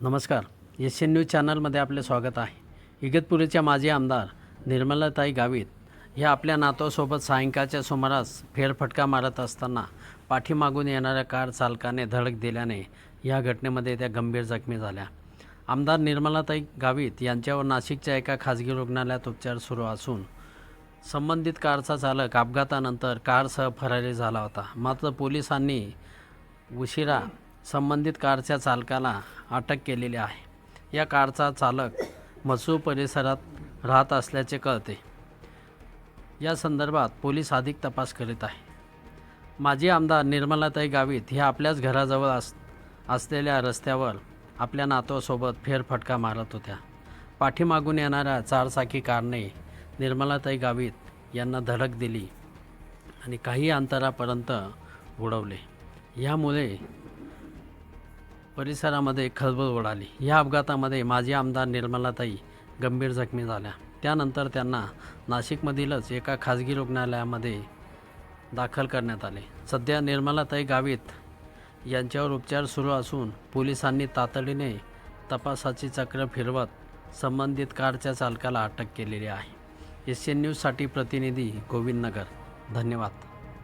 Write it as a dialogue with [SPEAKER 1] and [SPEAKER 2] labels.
[SPEAKER 1] नमस्कार. S N news चॅनलमध्ये आपले स्वागत आहे. इगतपुरीच्या माजी आमदार निर्मलाताई गावित ह्या आपल्या नातवासोबत सायंकाळच्या सुमारास फेरफटका मारत असताना पाठीमागून येणाऱ्या कार चालकाने धडक दिल्याने या घटनेमध्ये त्या गंभीर जखमी झाल्या. आमदार निर्मलाताई गावित यांच्यावर नाशिकच्या एका खाजगी रुग्णालयात उपचार सुरू असून संबंधित कारचा चालक अपघातानंतर कारसह फरारी झाला होता. मात्र पोलिसांनी उशिरा संबंधित कारच्या चालकाला अटक केलेली आहे. या कारचा चालक मसूर परिसरात राहत असल्याचे कळते. या संदर्भात पोलीस अधिक तपास करीत आहे. माजी आमदार निर्मलाताई गावित ह्या आपल्याच घराजवळ अस असलेल्या रस्त्यावर आपल्या नातवासोबत फेरफटका मारत होत्या. पाठीमागून येणाऱ्या चारचाकी कारने निर्मलाताई गावित यांना धडक दिली आणि काही अंतरापर्यंत उडवले यामुळे परिसरामध्ये खळबळ उडाली. या अपघातामध्ये माजी आमदार निर्मलाताई गंभीर जखमी झाल्या. त्यानंतर त्यांना नाशिकमधीलच एका खाजगी रुग्णालयामध्ये दाखल करण्यात आले. सध्या निर्मलाताई गावित यांच्यावर उपचार सुरू असून पोलिसांनी तातडीने तपासाची चक्र फिरवत संबंधित कारच्या चालकाला अटक केलेली आहे. एस एन न्यूजसाठी प्रतिनिधी गोविंद नगर धन्यवाद.